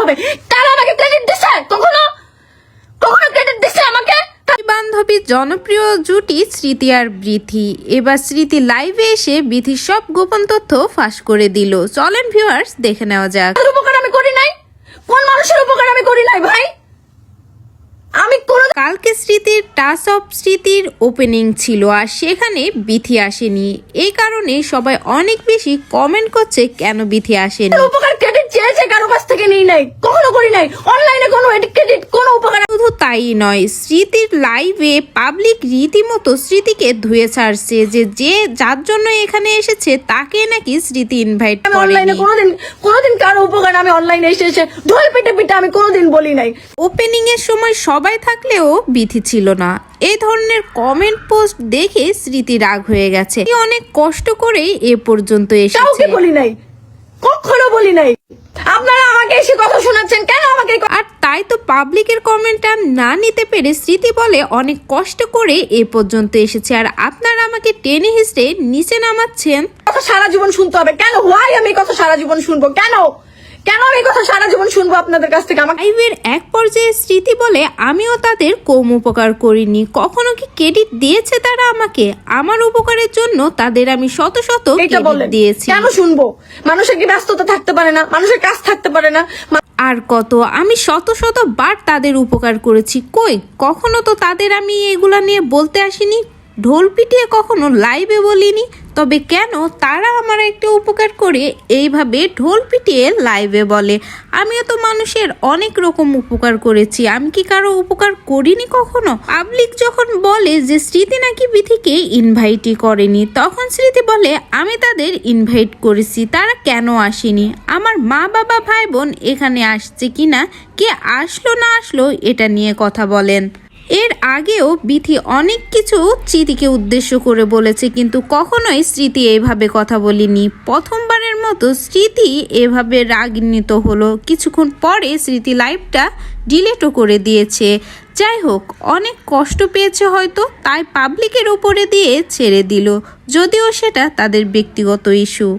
হবে। কারা আমাকে ক্রেডিট দিছে? কখনো? কখনো ক্রেডিট দিছে আমাকে? দুই বান্ধবীর জনপ্রিয় জুটি স্মৃতি আর বৃথি। এবার স্মৃতি লাইভে এসে বৃথির সব গোপন তথ্য ফাঁস করে দিল। চলেন ভিউয়ার্স দেখে নেওয়া যাক। উপকার আমি করি নাই? কোন মানুষের উপকার আমি করি নাই ভাই? আমি কোনো কালকে স্মৃতির টাচ অফ স্মৃতির ওপেনিং ছিল আর সেখানে বিথি আসেনি। এই কারণে সবাই অনেক বেশি কমেন্ট করছে কেন বিথি আসেনি? চেয়েছে কারও কাছ থেকে নিই নাই কখনো করি নাই। অনলাইনে কোনো ক্রেডিট কোনো উপকার শুধু তাই নয় স্মৃতির লাইভে পাবলিক রীতিমতো স্মৃতিকে ধুয়ে ছাড়ছে যে যে যার জন্য এখানে এসেছে তাকে নাকি স্মৃতি ইনভাইট আমি অনলাইনে কোনোদিন কোনোদিন কারও উপকার আমি অনলাইনে এসে এসে ঢোল পিটে পিটে আমি কোনোদিন বলি নাই। ওপেনিং এর সময় সবাই থাকলেও বিথি ছিল না। এই ধরনের কমেন্ট পোস্ট দেখে স্মৃতি রাগ হয়ে গেছে। অনেক কষ্ট করেই এ পর্যন্ত এসেছে। বলি নাই। কখনো বলি নাই। আপনারা আমাকে এসে কথা শোনাচ্ছেন কেন আমাকে আর তাই তো পাবলিকের কমেন্টটা না নিতে পেরে স্মৃতি বলে অনেক কষ্ট করে এ পর্যন্ত এসেছে। আর আপনারা আমাকে টেনে হিসড়ে নিচে নামাচ্ছেন। কথা সারা জীবন শুনতে হবে। কেন? হোয়াই আমি কথা সারা জীবন শুনব? কেন? কেন আমি কথা সারা জীবন শুনব আপনাদের কাছ থেকে? আমাকে লাইভের এক পর্যায়ে স্মৃতি বলে আমিও তাদের কম উপকার করিনি। কখনো কি ক্রেডিট দিয়েছে তারা আমাকে? আমার উপকারের জন্য তাদের আমি শত শত ক্রেডিট দিয়েছি। কেন শুনব? মানুষের কি ব্যস্ততা থাকতে পারে না? মানুষের কাজ থাকতে পারে না? আর কত আমি শত শত বার তাদের উপকার করেছি। কই কখনো তো তাদের আমি এগুলা নিয়ে বলতে আসিনি? ঢোল পিটিয়ে কখনো লাইভে বলিনি? তবে কেন তারা আমার একটা উপকার করে এইভাবে ঢোল পিটিয়ে লাইভে বলে। আমিও তো মানুষের অনেক রকম উপকার করেছি। আমি কি কারও উপকার করিনি কখনো? পাবলিক যখন বলে যে স্মৃতি নাকি বিথিকে ইনভাইটই করেনি, তখন স্মৃতি বলে, আমি তাদের ইনভাইট করেছি, তারা কেন আসেনি? আমার মা বাবা ভাই বোন এখানে আসছে কিনা কে আসলো না আসলো এটা নিয়ে কথা বলেন। এর আগেও বিথি অনেক কিছু স্মৃতিকে উদ্দেশ্য করে বলেছে, কিন্তু কখনোই স্মৃতি এইভাবে কথা বলিনি। প্রথমবারের মতো স্মৃতি এভাবে রাগান্বিত হলো। কিছুক্ষণ পরে স্মৃতি লাইভটা ডিলেটও করে দিয়েছে। যাই হোক, অনেক কষ্ট পেয়েছে হয়তো, তাই পাবলিকের উপরে দিয়ে ছেড়ে দিল, যদিও সেটা তাদের ব্যক্তিগত ইস্যু।